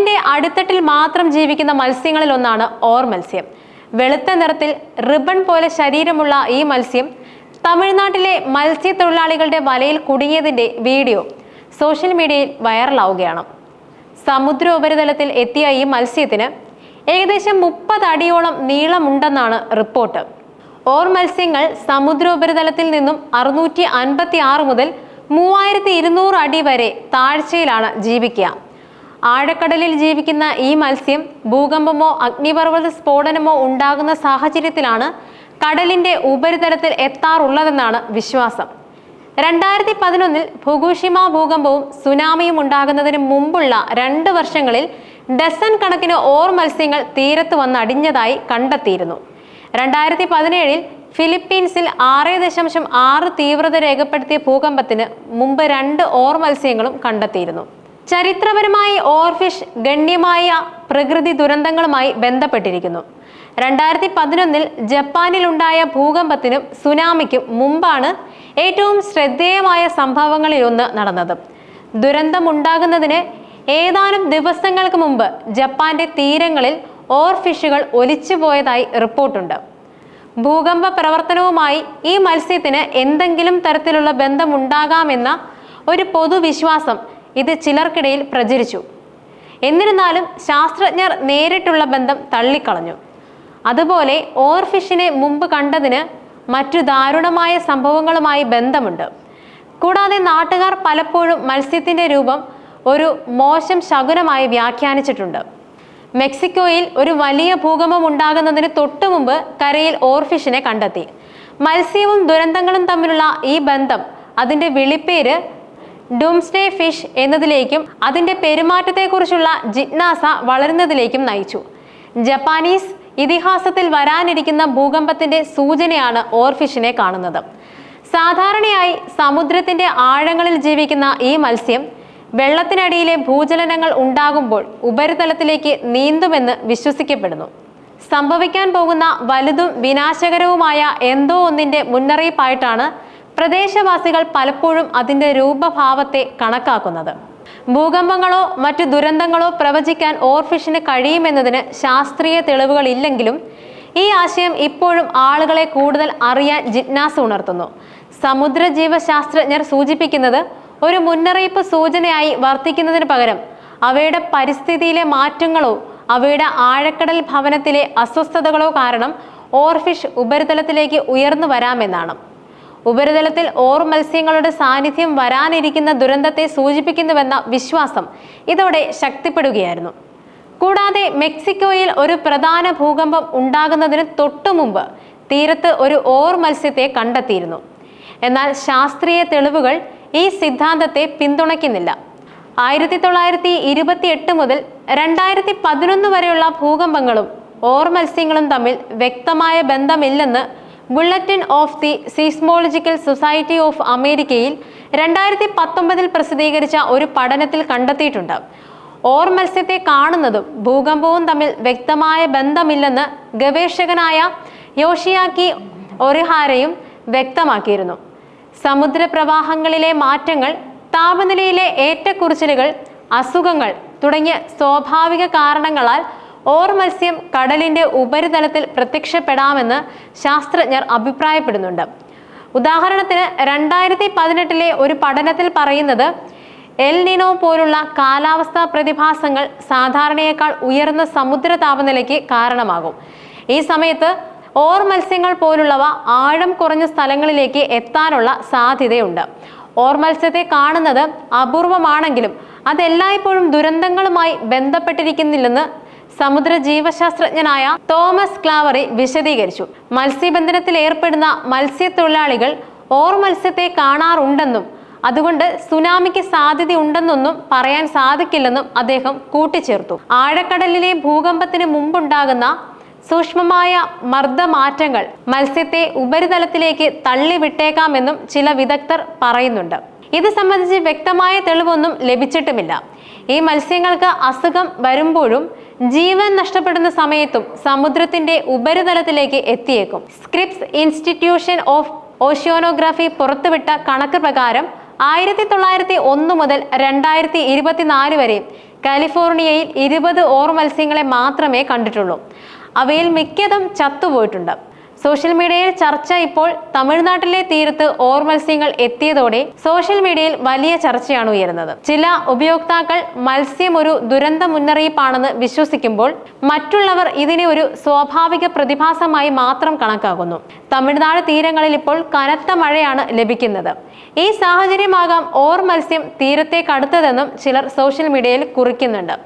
കടലിന്റെ അടിത്തട്ടിൽ മാത്രം ജീവിക്കുന്ന മത്സ്യങ്ങളിൽ ഒന്നാണ് ഓർ മത്സ്യം. വെളുത്ത നിറത്തിൽ റിബൺ പോലെ ശരീരമുള്ള ഈ മത്സ്യം തമിഴ്നാട്ടിലെ മത്സ്യത്തൊഴിലാളികളുടെ വലയിൽ കുടുങ്ങിയതിന്റെ വീഡിയോ സോഷ്യൽ മീഡിയയിൽ വൈറലാവുകയാണ്. സമുദ്ര ഉപരിതലത്തിൽ എത്തിയ ഈ മത്സ്യത്തിന് ഏകദേശം മുപ്പത് അടിയോളം നീളമുണ്ടെന്നാണ് റിപ്പോർട്ട്. ഓർ മത്സ്യങ്ങൾ സമുദ്ര ഉപരിതലത്തിൽ നിന്നും അറുന്നൂറ്റി അൻപത്തി ആറ് മുതൽ മൂവായിരത്തി ഇരുന്നൂറ് അടി വരെ താഴ്ചയിലാണ് ജീവിക്കുക. ആഴക്കടലിൽ ജീവിക്കുന്ന ഈ മത്സ്യം ഭൂകമ്പമോ അഗ്നിപർവത സ്ഫോടനമോ ഉണ്ടാകുന്ന സാഹചര്യത്തിലാണ് കടലിന്റെ ഉപരിതലത്തിൽ എത്താറുള്ളതെന്നാണ് വിശ്വാസം. രണ്ടായിരത്തി പതിനൊന്നിൽ ഫുകുഷിമ ഭൂകമ്പവും സുനാമിയും ഉണ്ടാകുന്നതിന് മുമ്പുള്ള രണ്ട് വർഷങ്ങളിൽ ഡസൻ കണക്കിന് ഓർ മത്സ്യങ്ങൾ തീരത്ത് വന്നടിഞ്ഞതായി കണ്ടെത്തിയിരുന്നു. രണ്ടായിരത്തി പതിനേഴിൽ ഫിലിപ്പീൻസിൽ ആറ് ദശാംശം ആറ് തീവ്രത രേഖപ്പെടുത്തിയ ഭൂകമ്പത്തിന് മുമ്പ് രണ്ട് ഓർ മത്സ്യങ്ങളും കണ്ടെത്തിയിരുന്നു. ചരിത്രപരമായി ഓർഫിഷ് ഗണ്യമായ പ്രകൃതി ദുരന്തങ്ങളുമായി ബന്ധപ്പെട്ടിരിക്കുന്നു. രണ്ടായിരത്തി പതിനൊന്നിൽ ജപ്പാനിലുണ്ടായ ഭൂകമ്പത്തിനും സുനാമിക്കും മുമ്പാണ് ഏറ്റവും ശ്രദ്ധേയമായ സംഭവങ്ങളിലൊന്ന് നടന്നത്. ദുരന്തമുണ്ടാകുന്നതിന് ഏതാനും ദിവസങ്ങൾക്ക് മുമ്പ് ജപ്പാന്റെ തീരങ്ങളിൽ ഓർഫിഷുകൾ ഒലിച്ചുപോയതായി റിപ്പോർട്ടുണ്ട്. ഭൂകമ്പ പ്രവർത്തനവുമായി ഈ മത്സ്യത്തിന് എന്തെങ്കിലും തരത്തിലുള്ള ബന്ധമുണ്ടാകാമെന്ന ഒരു പൊതുവിശ്വാസം ഇത് ചിലർക്കിടയിൽ പ്രചരിച്ചു. എന്നിരുന്നാലും ശാസ്ത്രജ്ഞർ നേരിട്ടുള്ള ബന്ധം തള്ളിക്കളഞ്ഞു. അതുപോലെ ഓർഫിഷിനെ മുമ്പ് കണ്ടതിന് മറ്റു ദാരുണമായ സംഭവങ്ങളുമായി ബന്ധമുണ്ട്. കൂടാതെ നാട്ടുകാർ പലപ്പോഴും മത്സ്യത്തിന്റെ രൂപം ഒരു മോശം ശകുനമായി വ്യാഖ്യാനിച്ചിട്ടുണ്ട്. മെക്സിക്കോയിൽ ഒരു വലിയ ഭൂകമ്പം ഉണ്ടാകുന്നതിന് തൊട്ടുമുമ്പ് കരയിൽ ഓർഫിഷിനെ കണ്ടെത്തി. മത്സ്യവും ദുരന്തങ്ങളും തമ്മിലുള്ള ഈ ബന്ധം അതിന്റെ വിളിപ്പേര് ഡുംസ്ഡേ ഫിഷ് എന്നതിലേക്കും അതിന്റെ പെരുമാറ്റത്തെക്കുറിച്ചുള്ള ജിജ്ഞാസ വളരുന്നതിലേക്കും നയിച്ചു. ജപ്പാനീസ് ഇതിഹാസത്തിൽ വരാനിരിക്കുന്ന ഭൂകമ്പത്തിന്റെ സൂചനയാണ് ഓർഫിഷിനെ കാണുന്നത്. സാധാരണയായി സമുദ്രത്തിന്റെ ആഴങ്ങളിൽ ജീവിക്കുന്ന ഈ മത്സ്യം വെള്ളത്തിനടിയിലെ ഭൂചലനങ്ങൾ ഉണ്ടാകുമ്പോൾ ഉപരിതലത്തിലേക്ക് നീന്തുമെന്ന് വിശ്വസിക്കപ്പെടുന്നു. സംഭവിക്കാൻ പോകുന്ന വലുതും വിനാശകരവുമായ എന്തോ ഒന്നിന്റെ മുന്നറിയിപ്പായിട്ടാണ് പ്രദേശവാസികൾ പലപ്പോഴും അതിന്റെ രൂപഭാവത്തെ കണക്കാക്കുന്നത്. ഭൂകമ്പങ്ങളോ മറ്റു ദുരന്തങ്ങളോ പ്രവചിക്കാൻ ഓർഫിഷിന് കഴിയുമെന്നതിന് ശാസ്ത്രീയ തെളിവുകളില്ലെങ്കിലും ഈ ആശയം ഇപ്പോഴും ആളുകളെ കൂടുതൽ അറിയാൻ ജിജ്ഞാസ ഉണർത്തുന്നു. സമുദ്ര ജീവശാസ്ത്രജ്ഞർ സൂചിപ്പിക്കുന്നത് ഒരു മുന്നറിയിപ്പ് സൂചനയായി വർത്തിക്കുന്നതിന് പകരം അവയുടെ പരിസ്ഥിതിയിലെ മാറ്റങ്ങളോ അവയുടെ ആഴക്കടൽ ഭവനത്തിലെ അസ്വസ്ഥതകളോ കാരണം ഓർഫിഷ് ഉപരിതലത്തിലേക്ക് ഉയർന്നു വരാമെന്നാണ്. ഉപരിതലത്തിൽ ഓർ മത്സ്യങ്ങളുടെ സാന്നിധ്യം വരാനിരിക്കുന്ന ദുരന്തത്തെ സൂചിപ്പിക്കുന്നുവെന്ന വിശ്വാസം ഇതോടെ ശക്തിപ്പെടുകയായിരുന്നു. കൂടാതെ മെക്സിക്കോയിൽ ഒരു പ്രധാന ഭൂകമ്പം ഉണ്ടാകുന്നതിന് തൊട്ടുമുമ്പ് തീരത്ത് ഒരു ഓർ മത്സ്യത്തെ കണ്ടെത്തിയിരുന്നു. എന്നാൽ ശാസ്ത്രീയ തെളിവുകൾ ഈ സിദ്ധാന്തത്തെ പിന്തുണയ്ക്കുന്നില്ല. ആയിരത്തി തൊള്ളായിരത്തി ഇരുപത്തി എട്ട് മുതൽ രണ്ടായിരത്തി പതിനൊന്ന് വരെയുള്ള ഭൂകമ്പങ്ങളും ഓർ മത്സ്യങ്ങളും തമ്മിൽ വ്യക്തമായ ബന്ധമില്ലെന്ന് bulletin of the seismological society of അമേരിക്കയിൽ രണ്ടായിരത്തി പത്തൊമ്പതിൽ പ്രസിദ്ധീകരിച്ച ഒരു പഠനത്തിൽ കണ്ടെത്തിയിട്ടുണ്ട്. ഓർ മത്സ്യത്തെ കാണുന്നതും ഭൂകമ്പവും തമ്മിൽ വ്യക്തമായ ബന്ധമില്ലെന്ന് ഗവേഷകനായ യോഷിയാക്കി ഒറിഹാരയും വ്യക്തമാക്കിയിരുന്നു. സമുദ്രപ്രവാഹങ്ങളിലെ മാറ്റങ്ങൾ താപനിലയിലെ ഏറ്റക്കുറിച്ചിലുകൾ അസുഖങ്ങൾ തുടങ്ങിയ സ്വാഭാവിക കാരണങ്ങളാൽ ഓർ മത്സ്യം കടലിന്റെ ഉപരിതലത്തിൽ പ്രത്യക്ഷപ്പെടാമെന്ന് ശാസ്ത്രജ്ഞർ അഭിപ്രായപ്പെടുന്നുണ്ട്. ഉദാഹരണത്തിന് രണ്ടായിരത്തി പതിനെട്ടിലെ ഒരു പഠനത്തിൽ പറയുന്നത് എൽ നിനോ പോലുള്ള കാലാവസ്ഥാ പ്രതിഭാസങ്ങൾ സാധാരണയേക്കാൾ ഉയർന്ന സമുദ്ര താപനിലയ്ക്ക് കാരണമാകും. ഈ സമയത്ത് ഓർ മത്സ്യങ്ങൾ പോലുള്ളവ ആഴം കുറഞ്ഞ സ്ഥലങ്ങളിലേക്ക് എത്താനുള്ള സാധ്യതയുണ്ട്. ഓർ മത്സ്യത്തെ കാണുന്നത് അപൂർവമാണെങ്കിലും അതെല്ലായ്പ്പോഴും ദുരന്തങ്ങളുമായി ബന്ധപ്പെട്ടിരിക്കുന്നില്ലെന്ന് സമുദ്ര ജീവശാസ്ത്രജ്ഞനായ തോമസ് ക്ലാവറി വിശദീകരിച്ചു. മത്സ്യബന്ധനത്തിൽ ഏർപ്പെടുന്ന മത്സ്യത്തൊഴിലാളികൾ ഓർ മത്സ്യത്തെ കാണാറുണ്ടെന്നും അതുകൊണ്ട് സുനാമിക്ക് സാധ്യതയുണ്ടെന്നൊന്നും പറയാൻ സാധിക്കില്ലെന്നും അദ്ദേഹം കൂട്ടിച്ചേർത്തു. ആഴക്കടലിലെ ഭൂകമ്പത്തിന് മുമ്പുണ്ടാകുന്ന സൂക്ഷ്മമായ മർദ്ദമാറ്റങ്ങൾ മത്സ്യത്തെ ഉപരിതലത്തിലേക്ക് തള്ളിവിട്ടേക്കാമെന്നും ചില വിദഗ്ധർ പറയുന്നുണ്ട്. ഇത് സംബന്ധിച്ച് വ്യക്തമായ തെളിവൊന്നും ലഭിച്ചിട്ടുമില്ല. ഈ മത്സ്യങ്ങൾക്ക് അസുഖം വരുമ്പോഴും ജീവൻ നഷ്ടപ്പെടുന്ന സമയത്തും സമുദ്രത്തിന്റെ ഉപരിതലത്തിലേക്ക് എത്തിയേക്കും. സ്ക്രിപ്സ് ഇൻസ്റ്റിറ്റ്യൂഷൻ ഓഫ് ഓഷ്യോനോഗ്രാഫി പുറത്തുവിട്ട കണക്ക് പ്രകാരം ആയിരത്തി തൊള്ളായിരത്തി ഒന്ന് മുതൽ രണ്ടായിരത്തി ഇരുപത്തിനാല് വരെ കാലിഫോർണിയയിൽ ഇരുപത് ഓർ മത്സ്യങ്ങളെ മാത്രമേ കണ്ടിട്ടുള്ളൂ. അവയിൽ മിക്കതും ചത്തുപോയിട്ടുണ്ട്. സോഷ്യൽ മീഡിയയിൽ ചർച്ച ഇപ്പോൾ തമിഴ്നാട്ടിലെ തീരത്ത് ഓർ മത്സ്യങ്ങൾ എത്തിയതോടെ സോഷ്യൽ മീഡിയയിൽ വലിയ ചർച്ചയാണ് ഉയരുന്നത്. ചില ഉപയോക്താക്കൾ മത്സ്യം ഒരു ദുരന്ത മുന്നറിയിപ്പാണെന്ന് വിശ്വസിക്കുമ്പോൾ മറ്റുള്ളവർ ഇതിനെ ഒരു സ്വാഭാവിക പ്രതിഭാസമായി മാത്രം കണക്കാക്കുന്നു. തമിഴ്നാട് തീരങ്ങളിൽ ഇപ്പോൾ കനത്ത മഴയാണ് ലഭിക്കുന്നത്. ഈ സാഹചര്യമാകാം ഓർ മത്സ്യം തീരത്തേക്ക് അടുത്തതെന്നും ചിലർ സോഷ്യൽ മീഡിയയിൽ കുറിക്കുന്നുണ്ട്.